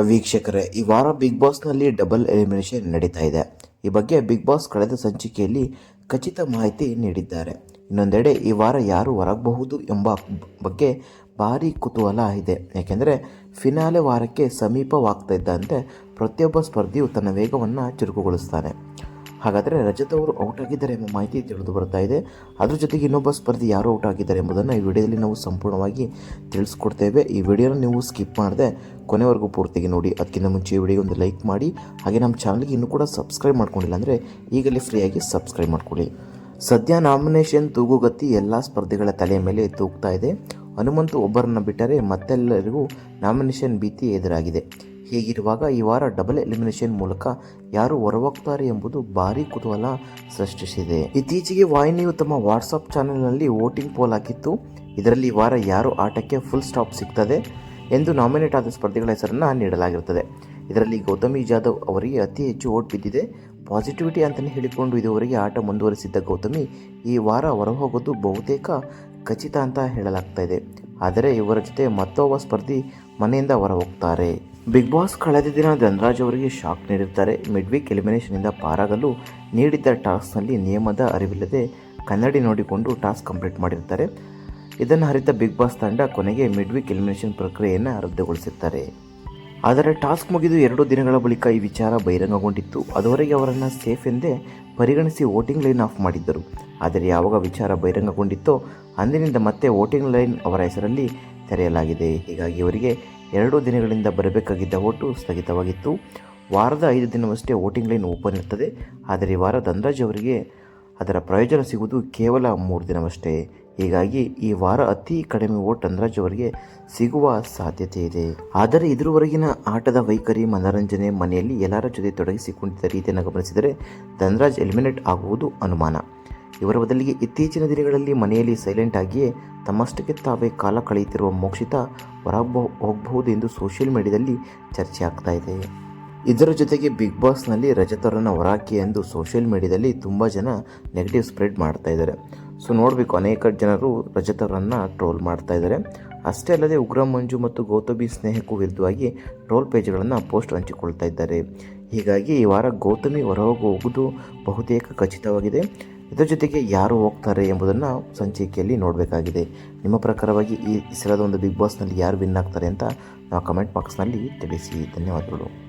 ವೀಕ್ಷಕರೇ, ಈ ವಾರ ಬಿಗ್ ಬಾಸ್ನಲ್ಲಿ ಡಬಲ್ ಎಲಿಮಿನೇಷನ್ ನಡೀತಾ ಇದೆ. ಈ ಬಗ್ಗೆ ಬಿಗ್ ಬಾಸ್ ಕಳೆದ ಸಂಚಿಕೆಯಲ್ಲಿ ಖಚಿತ ಮಾಹಿತಿ ನೀಡಿದ್ದಾರೆ. ಇನ್ನೊಂದೆಡೆ, ಈ ವಾರ ಯಾರು ಹೊರಗಬಹುದು ಎಂಬ ಬಗ್ಗೆ ಭಾರಿ ಕುತೂಹಲ ಇದೆ. ಯಾಕೆಂದರೆ ಫಿನಾಲೆ ವಾರಕ್ಕೆ ಸಮೀಪವಾಗ್ತಾ ಇದ್ದಂತೆ ಪ್ರತಿಯೊಬ್ಬ ಸ್ಪರ್ಧಿಯು ತನ್ನ ವೇಗವನ್ನು ಚುರುಕುಗೊಳಿಸ್ತಾನೆ. ಹಾಗಾದರೆ ರಜತ್ ಅವರು ಔಟ್ ಆಗಿದ್ದಾರೆ ಎಂಬ ಮಾಹಿತಿ ತಿಳಿದು ಬರ್ತಾ ಇದೆ. ಅದ್ರ ಜೊತೆಗೆ ಇನ್ನೊಬ್ಬ ಸ್ಪರ್ಧಿ ಯಾರು ಔಟ್ ಆಗಿದ್ದಾರೆ ಎಂಬುದನ್ನು ಈ ವಿಡಿಯೋದಲ್ಲಿ ನಾವು ಸಂಪೂರ್ಣವಾಗಿ ತಿಳಿಸ್ಕೊಡ್ತೇವೆ. ಈ ವಿಡಿಯೋನ ನೀವು ಸ್ಕಿಪ್ ಮಾಡದೆ ಕೊನೆವರೆಗೂ ಪೂರ್ತಿಗೆ ನೋಡಿ, ಅದಕ್ಕಿಂತ ಮುಂಚೆ ವಿಡಿಯೋ ಒಂದು ಲೈಕ್ ಮಾಡಿ, ಹಾಗೆ ನಮ್ಮ ಚಾನಲ್ಗೆ ಇನ್ನೂ ಕೂಡ ಸಬ್ಸ್ಕ್ರೈಬ್ ಮಾಡ್ಕೊಂಡಿಲ್ಲ ಅಂದರೆ ಈಗಲೇ ಫ್ರೀಯಾಗಿ ಸಬ್ಸ್ಕ್ರೈಬ್ ಮಾಡ್ಕೊಳ್ಳಿ. ಸದ್ಯ ನಾಮಿನೇಷನ್ ತೂಗುಗತ್ತಿ ಎಲ್ಲ ಸ್ಪರ್ಧಿಗಳ ತಲೆಯ ಮೇಲೆ ತೂಗ್ತಾ ಇದೆ. ಹನುಮಂತು ಒಬ್ಬರನ್ನು ಬಿಟ್ಟರೆ ಮತ್ತೆಲ್ಲರಿಗೂ ನಾಮಿನೇಷನ್ ಭೀತಿ ಎದುರಾಗಿದೆ. ಹೀಗಿರುವಾಗ ಈ ವಾರ ಡಬಲ್ ಎಲಿಮಿನೇಷನ್ ಮೂಲಕ ಯಾರು ಹೊರಹೋಗ್ತಾರೆ ಎಂಬುದು ಭಾರಿ ಕುತೂಹಲ ಸೃಷ್ಟಿಸಿದೆ. ಇತ್ತೀಚೆಗೆ ವಾಹಿನಿಯು ತಮ್ಮ ವಾಟ್ಸಪ್ ಚಾನೆಲ್ನಲ್ಲಿ ವೋಟಿಂಗ್ ಪೋಲ್ ಹಾಕಿತ್ತು. ಇದರಲ್ಲಿ ವಾರ ಯಾರು ಆಟಕ್ಕೆ ಫುಲ್ ಸ್ಟಾಪ್ ಸಿಗ್ತದೆ? ಎಂದು ನಾಮಿನೇಟ್ ಆದ ಸ್ಪರ್ಧಿಗಳ ಹೆಸರನ್ನು ನೀಡಲಾಗಿರುತ್ತದೆ. ಇದರಲ್ಲಿ ಗೌತಮಿ ಜಾಧವ್ ಅವರಿಗೆ ಅತಿ ಹೆಚ್ಚು ಓಟ್ ಬಿದ್ದಿದೆ. ಪಾಸಿಟಿವಿಟಿ ಅಂತಲೇ ಹೇಳಿಕೊಂಡು ಇದುವರೆಗೆ ಆಟ ಮುಂದುವರಿಸಿದ್ದ ಗೌತಮಿ ಈ ವಾರ ಹೊರಹೋಗೋದು ಬಹುತೇಕ ಖಚಿತ ಅಂತ ಹೇಳಲಾಗ್ತಾ ಇದೆ. ಆದರೆ ಇವರ ಜೊತೆ ಮತ್ತೊಬ್ಬ ಸ್ಪರ್ಧಿ ಮನೆಯಿಂದ ಹೊರ ಹೋಗ್ತಾರೆ ಬಿಗ್ ಬಾಸ್ ಕಳೆದ ದಿನ ಧನರಾಜ್ ಅವರಿಗೆ ಶಾಕ್ ನೀಡಿರ್ತಾರೆ ಮಿಡ್ ವೀಕ್ ಎಲಿಮಿನೇಷನಿಂದ ಪಾರಾಗಲು ನೀಡಿದ್ದ ಟಾಸ್ಕ್ನಲ್ಲಿ ನಿಯಮದ ಅರಿವಿಲ್ಲದೆ ಕನ್ನಡಿ ನೋಡಿಕೊಂಡು ಟಾಸ್ಕ್ ಕಂಪ್ಲೀಟ್ ಮಾಡಿರ್ತಾರೆ. ಇದನ್ನು ಅರಿತ ಬಿಗ್ ಬಾಸ್ ತಂಡ ಕೊನೆಗೆ ಮಿಡ್ ವೀಕ್ ಎಲಿಮಿನೇಷನ್ ಪ್ರಕ್ರಿಯೆಯನ್ನು ರದ್ದುಗೊಳಿಸುತ್ತಾರೆ. ಆದರೆ ಟಾಸ್ಕ್ ಮುಗಿದು ಎರಡು ದಿನಗಳ ಬಳಿಕ ಈ ವಿಚಾರ ಬಹಿರಂಗಗೊಂಡಿತ್ತು. ಅದುವರೆಗೆ ಅವರನ್ನು ಸೇಫ್ ಎಂದೇ ಪರಿಗಣಿಸಿ ವೋಟಿಂಗ್ ಲೈನ್ ಆಫ್ ಮಾಡಿದ್ದರು. ಆದರೆ ಯಾವಾಗ ವಿಚಾರ ಬಹಿರಂಗಗೊಂಡಿತ್ತೋ ಅಂದಿನಿಂದ ಮತ್ತೆ ವೋಟಿಂಗ್ ಲೈನ್ ಅವರ ಹೆಸರಲ್ಲಿ ತೆರೆಯಲಾಗಿದೆ. ಹೀಗಾಗಿ ಅವರಿಗೆ ಎರಡು ದಿನಗಳಿಂದ ಬರಬೇಕಾಗಿದ್ದ ಓಟು ಸ್ಥಗಿತವಾಗಿತ್ತು. ವಾರದ ಐದು ದಿನವಷ್ಟೇ ವೋಟಿಂಗ್ ಲೈನ್ ಓಪನ್ ಇರ್ತದೆ ಆದರೆ ಈ ವಾರ ಧನರಾಜ್ ಅವರಿಗೆ ಅದರ ಪ್ರಯೋಜನ ಸಿಗುವುದು ಕೇವಲ ಮೂರು ದಿನವಷ್ಟೇ. ಹೀಗಾಗಿ ಈ ವಾರ ಅತಿ ಕಡಿಮೆ ಓಟ್ ಧನರಾಜ್ ಅವರಿಗೆ ಸಿಗುವ ಸಾಧ್ಯತೆ ಇದೆ. ಆದರೆ ಇದುವರೆಗಿನ ಆಟದ ವೈಖರಿ, ಮನರಂಜನೆ ಮನೆಯಲ್ಲಿ ಎಲ್ಲರ ಜೊತೆ ತೊಡಗಿಸಿಕೊಂಡಿದ್ದ ರೀತಿಯನ್ನು ಗಮನಿಸಿದರೆ ಧನರಾಜ್ ಎಲಿಮಿನೇಟ್ ಆಗುವುದು ಅನುಮಾನ. ಇವರ ಬದಲಿಗೆ ಇತ್ತೀಚಿನ ದಿನಗಳಲ್ಲಿ ಮನೆಯಲ್ಲಿ ಸೈಲೆಂಟ್ ಆಗಿಯೇ ತಮ್ಮಷ್ಟಕ್ಕೆ ತಾವೇ ಕಾಲ ಕಳೆಯುತ್ತಿರುವ ಮೋಕ್ಷಿತ ಹೊರಬ ಹೋಗಬಹುದು ಎಂದು ಸೋಷಿಯಲ್ ಮೀಡಿಯಾದಲ್ಲಿ ಚರ್ಚೆ ಆಗ್ತಾ ಇದೆ. ಇದರ ಜೊತೆಗೆ ಬಿಗ್ ಬಾಸ್ನಲ್ಲಿ ರಜತರನ್ನು ಹೊರಹಾಕಿ ಎಂದು ಸೋಷಿಯಲ್ ಮೀಡಿಯಾದಲ್ಲಿ ತುಂಬ ಜನ ನೆಗೆಟಿವ್ ಸ್ಪ್ರೆಡ್ ಮಾಡ್ತಾ ಇದ್ದಾರೆ. ಸೊ ನೋಡಬೇಕು, ಅನೇಕ ಜನರು ರಜತ್ ಅವರನ್ನು ಟ್ರೋಲ್ ಮಾಡ್ತಾ ಇದ್ದಾರೆ. ಅಷ್ಟೇ ಅಲ್ಲದೆ ಉಗ್ರ ಮಂಜು ಮತ್ತು ಗೌತಮಿ ಸ್ನೇಹಕ್ಕೂ ವಿರುದ್ಧವಾಗಿ ಟ್ರೋಲ್ ಪೇಜ್ಗಳನ್ನು ಪೋಸ್ಟ್ ಹಂಚಿಕೊಳ್ತಾ ಇದ್ದಾರೆ. ಹೀಗಾಗಿ ಈ ವಾರ ಗೌತಮಿ ಹೊರಹೋಗುವುದು ಬಹುತೇಕ ಖಚಿತವಾಗಿದೆ. ಇದರ ಜೊತೆಗೆ ಯಾರು ಹೋಗ್ತಾರೆ ಎಂಬುದನ್ನು ಸಂಚಿಕೆಯಲ್ಲಿ ನೋಡಬೇಕಾಗಿದೆ. ನಿಮ್ಮ ಪ್ರಕಾರವಾಗಿ ಈ ಸಲದ ಒಂದು ಬಿಗ್ ಬಾಸ್ನಲ್ಲಿ ಯಾರು ವಿನ್ ಆಗ್ತಾರೆ ಅಂತ ನಾವು ಕಮೆಂಟ್ ಬಾಕ್ಸ್ನಲ್ಲಿ ತಿಳಿಸಿ. ಧನ್ಯವಾದಗಳು.